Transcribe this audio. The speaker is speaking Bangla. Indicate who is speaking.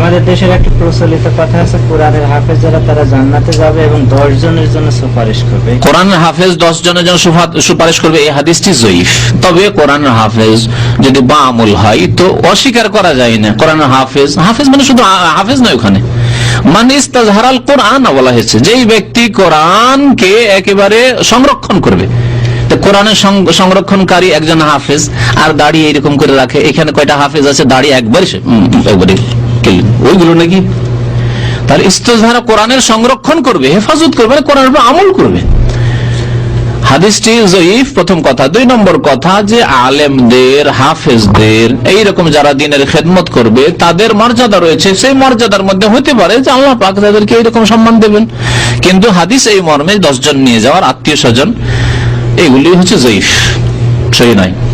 Speaker 1: আমাদের দেশের একটি প্রচলিত কথা আছে, কোরআনের হাফেজ যারা, তারা জান্নাতে যাবে এবং দশ জনের জন্য সুপারিশ করবে।
Speaker 2: কোরআন হাফেজ দশ জনের জন্য সুপারিশ করবে, এই হাদিসটি জয়ীফ। তবে কোরআন হাফেজ যদি বা আমল হয়, তো অস্বীকার করা যায় না। কোরআন হাফেজ হাফেজ মানে শুধু হাফেজ নয় ওখানে। মানে ইস্তাজহারাল কোরআন বলা হয়েছে, যেই ব্যক্তি কোরআনকে একেবারে সংরক্ষণ করবে। কোরআনের সংরক্ষণকারী একজন হাফেজ, আর দাড়ি এরকম করে রাখে। এখানে কয়টা হাফেজ আছে? দাড়ি একবার একবারে। ওইগুলো নাকি? তাহলে ইস্তহারা কোরআনের সংরক্ষণ করবে, হেফাজত করবে মানে কোরআনের উপর আমল করবে। হাদিসটি জয়ীফ, প্রথম কথা। দুই নম্বর কথা যে আলেমদের, হাফেজদের, এইরকম যারা দিনের খেদমত করবে, তাদের মর্যাদা রয়েছে। সেই মর্যাদার মধ্যে হতে পারে যে আল্লাহ পাক তাদেরকে এইরকম সম্মান দেবেন। কিন্তু হাদিস এই মর্মে দশজন নিয়ে যাওয়ার আত্মীয় স্বজন, এগুলি হচ্ছে জয়ীফ, সহি নয়।